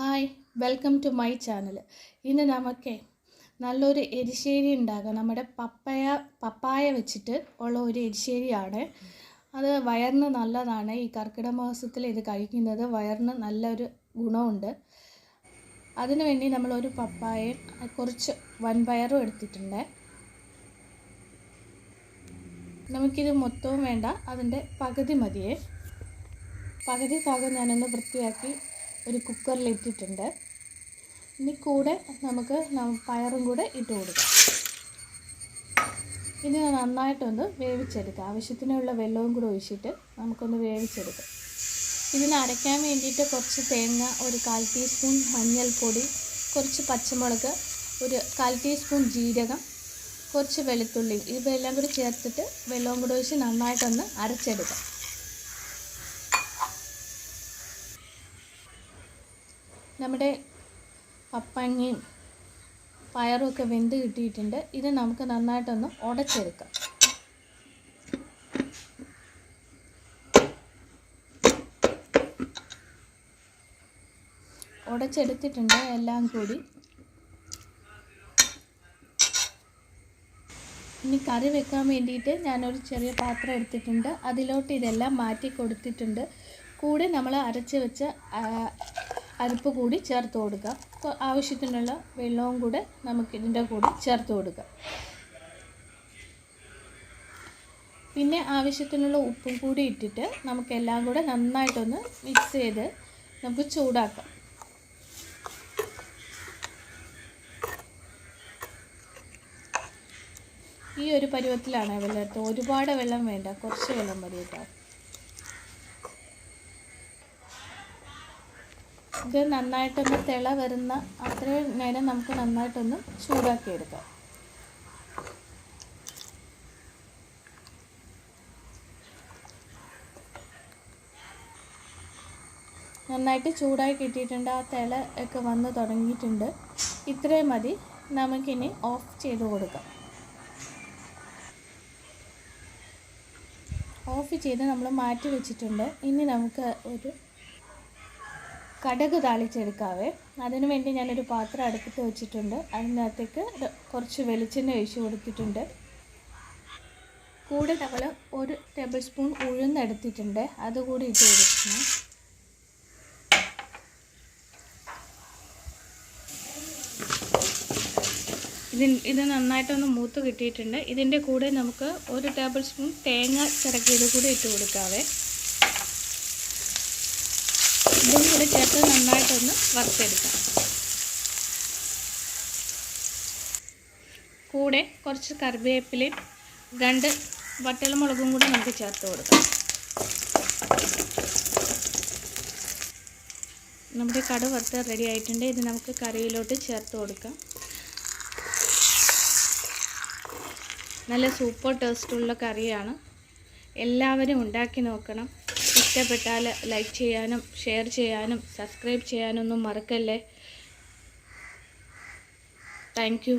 Hi welcome to my channel ഇന്ന് നമുക്ക് നല്ലൊരു എരിശ്ശേരി ഉണ്ടാകാം നമ്മുടെ പപ്പയ പപ്പായ വെച്ചിട്ട് ഉള്ള ഒരു എരിശ്ശേരിയാണ്. അത് വയറിന് നല്ലതാണ്. ഈ കർക്കിടക മാസത്തിൽ ഇത് കഴിക്കുന്നത് വയറിന് നല്ലൊരു ഗുണമുണ്ട്. അതിനു വേണ്ടി നമ്മളൊരു പപ്പായയും കുറച്ച് വൻപയറും എടുത്തിട്ടുണ്ട്. നമുക്കിത് മൊത്തവും വേണ്ട. അതിന്റെ പകുതി മതിയേ. പകുതി ഭാഗം ഞാനൊന്ന് വൃത്തിയാക്കി ഒരു കുക്കറിൽ ഇട്ടിട്ടുണ്ട് ഇനി കൂടെ നമുക്ക് പയറും കൂടെ ഇട്ട് കൊടുക്കാം. ഇനി നന്നായിട്ടൊന്ന് വേവിച്ചെടുക്കാം. ആവശ്യത്തിനുള്ള വെള്ളവും കൂടെ ഒഴിച്ചിട്ട് നമുക്കൊന്ന് വേവിച്ചെടുക്കാം. ഇതിന് അരയ്ക്കാൻ വേണ്ടിയിട്ട് കുറച്ച് തേങ്ങ ഒരു കാൽ ടീസ്പൂൺ മഞ്ഞൾപ്പൊടി കുറച്ച് പച്ചമുളക് ഒരു കാൽ ടീസ്പൂൺ ജീരകം കുറച്ച് വെളുത്തുള്ളി ഇവയെല്ലാം കൂടി ചേർത്തിട്ട് വെള്ളവും കൂടെ ഒഴിച്ച് നന്നായിട്ടൊന്ന് അരച്ചെടുക്കാം. നമ്മുടെ പപ്പങ്ങയും പയറും ഒക്കെ വെന്ത് കിട്ടിയിട്ടുണ്ട്. ഇത് നമുക്ക് നന്നായിട്ടൊന്ന് ഉടച്ചെടുക്കാം. ഉടച്ചെടുത്തിട്ടുണ്ട് എല്ലാം കൂടി. ഇനി കറി വെക്കാൻ വേണ്ടിയിട്ട് ഞാനൊരു ചെറിയ പാത്രം എടുത്തിട്ടുണ്ട്. അതിലോട്ട് ഇതെല്ലാം മാറ്റി കൊടുത്തിട്ടുണ്ട്. കൂടെ നമ്മൾ അരച്ച് വെച്ച അരിപ്പ് കൂടി ചേർത്ത് കൊടുക്കുക. അപ്പോൾ ആവശ്യത്തിനുള്ള വെള്ളവും കൂടെ നമുക്ക് ഇതിന്റെ കൂടെ ചേർത്ത് കൊടുക്കുക. പിന്നെ ആവശ്യത്തിനുള്ള ഉപ്പും കൂടി ഇട്ടിട്ട് നമുക്കെല്ലാം കൂടെ നന്നായിട്ടൊന്ന് മിക്സ് ചെയ്ത് നമുക്ക് ചൂടാക്കാം. ഈ ഒരു പരുവത്തിലാണ് വെള്ളം ഒരുപാട് വെള്ളം വേണ്ട. കുറച്ച് വെള്ളം മതി കേട്ടോ. ഇത് നന്നായിട്ടൊന്ന് തിള വരുന്ന അത്രയും നേരം നമുക്ക് നന്നായിട്ടൊന്ന് ചൂടാക്കി എടുക്കാം നന്നായിട്ട് ചൂടായി കിട്ടിയിട്ടുണ്ട്. ആ തിള ഒക്കെ വന്ന് തുടങ്ങിയിട്ടുണ്ട്. ഇത്രയും മതി. നമുക്കിനി ഓഫ് ചെയ്ത് കൊടുക്കാം. ഓഫ് ചെയ്ത് നമ്മൾ മാറ്റി വെച്ചിട്ടുണ്ട്. ഇനി നമുക്ക് ഒരു കടുക് താളിച്ചെടുക്കാവേ. അതിനു വേണ്ടി ഞാനൊരു പാത്രം അടുപ്പത്ത് വെച്ചിട്ടുണ്ട്. അതിനകത്തേക്ക് കുറച്ച് വെളിച്ചെണ്ണ ഒഴിച്ച് കൊടുത്തിട്ടുണ്ട്. കൂടെ നമ്മൾ ഒരു ടേബിൾ സ്പൂൺ ഉഴുന്നെടുത്തിട്ടുണ്ട് അതുകൂടി ഇട്ട് കൊടുക്കണം. ഇതിൻ ഇത് നന്നായിട്ടൊന്ന് മൂത്ത് കിട്ടിയിട്ടുണ്ട്. ഇതിന്റെ കൂടെ നമുക്ക് ഒരു ടേബിൾ സ്പൂൺ തേങ്ങ ചിരക്കിയത് കൂടി ഇട്ട് കൊടുക്കാവേ ഇതും കൂടെ ചേർത്ത് നന്നായിട്ടൊന്ന് വറുത്തെടുക്കാം. കൂടെ കുറച്ച് കറിവേപ്പിലയും രണ്ട് വട്ടലമുളകും കൂടി നമുക്ക് ചേർത്ത് കൊടുക്കാം. നമ്മുടെ കട വറുത്ത് റെഡി ആയിട്ടുണ്ട്. ഇത് നമുക്ക് കറിയിലോട്ട് ചേർത്ത് കൊടുക്കാം. നല്ല സൂപ്പർ ടേസ്റ്റുള്ള കറിയാണ്. എല്ലാവരും ഉണ്ടാക്കി നോക്കണം. ഇഷ്ടപ്പെട്ടാൽ ലൈക്ക് ചെയ്യാനും ഷെയർ ചെയ്യാനും സബ്സ്ക്രൈബ് ചെയ്യാനൊന്നും മറക്കല്ലേ? Thank you